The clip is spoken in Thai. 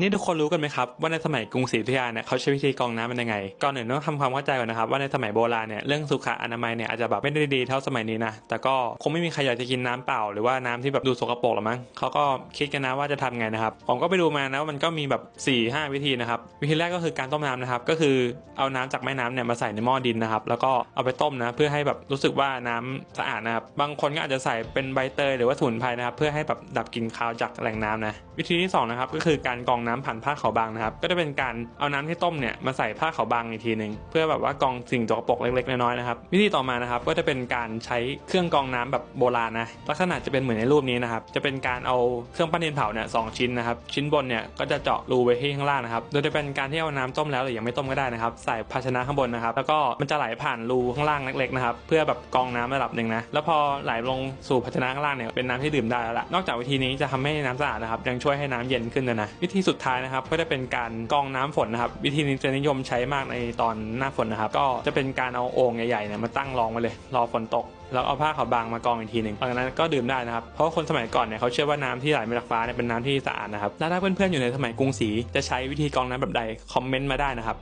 นี่ทุกคนรู้กันไหมครับว่าในสมัยกรุงศรีอยุธยาเนี่ยเขาใช้วิธีกรองน้ำมันยังไงก่อนอื่นต้องทำความเข้าใจก่อนนะครับว่าในสมัยโบราณเนี่ยเรื่องสุขอนามัยเนี่ยอาจจะแบบไม่ได้ดีเท่าสมัยนี้นะแต่ก็คงไม่มีใครอยากจะกินน้ำเปล่า หรือว่าน้ำที่แบบดูสกปรกหรอกมั้งเขาก็คิดกันนะว่าจะทำไงนะครับผมก็ไปดูมานะว่ามันก็มีแบบ4ี่ห้าวิธีนะครับวิธีแรกก็คือการต้มน้ำนะครับก็คือเอาน้ำจากแม่น้ำเนี่ยมาใส่ในหม้อดินนะครับแล้วก็เอาไปต้มนะเพื่อให้แบบรู้สึกว่าน้ำสะอาดนะครับบางคนก็อาจจะใส่เป็นใบเตยหรือว่าสมุนไพรนะครับเพื่อให้แบบดับกลิ่นคาวจากแหล่งน้ำนะวิธีที่สองนะครับก็คือการกรองน้ำผ่านผ้าขาวบางนะครับ ก็จะเป็นการเอาน้ำที่ต้มเนี่ยมาใส่ผ้าขาวบางอีกทีหนึ่งเพื่อแบบว่ากรองสิ่งสกปรกเล็กๆน้อยๆนะครับวิธีต่อมานะครับก็จะเป็นการใช้เครื่องกรองน้ำแบบโบราณนะลักษณะจะเป็นเหมือนในรูปนี้นะครับจะเป็นการเอาเครื่องปั้นดินเผาเนี่ยสองชิ้นนะครับชิ้นบนเนี่ยก็จะเจาะรูไว้ที่ข้างล่างนะครับโดยจะเป็นการที่เอาน้ำต้มแล้วหรือยังไม่ต้มก็ได้นะครับใส่ภาชนะข้างบนนะครับแล้วก็มันจะไหลผ่านรูข้างล่างเล็กๆนะครับเพื่อแบบกรองน้ำระดับหนึ่งนะแล้วพอไหลลงสู่ภาชนะข้างล่างเนี่ยเป็นน้ำที่ดื่มได้แล้วละนอกจากวิธีนี้จะทำให้น้ำสะอาดนะครับยังช่วยให้น้ำเย็นขึ้นนะวิธีสุดท้ายนะครับก็จะเป็นการกรองน้ำฝนนะครับ วิธีนี้จะนิยมใช้มากในตอนหน้าฝนนะครับ ก็จะเป็นการเอาโอ่งใหญ่ๆเนี่ยมาตั้งรองไว้เลย รอฝนตกแล้วเอาผ้าขาวบางมากองอีกทีหนึ่งหลังจากนั้นก็ดื่มได้นะครับ เพราะว่าคนสมัยก่อนเนี่ยเขาเชื่อว่าน้ำที่ไหลมาจากฟ้าเนี่ยเป็นน้ำที่สะอาดนะครับ แล้วถ้าเพื่อนๆอยู่ในสมัยกรุงศรีจะใช้วิธีกรองน้ำแบบใดคอมเมนต์มาได้นะครับ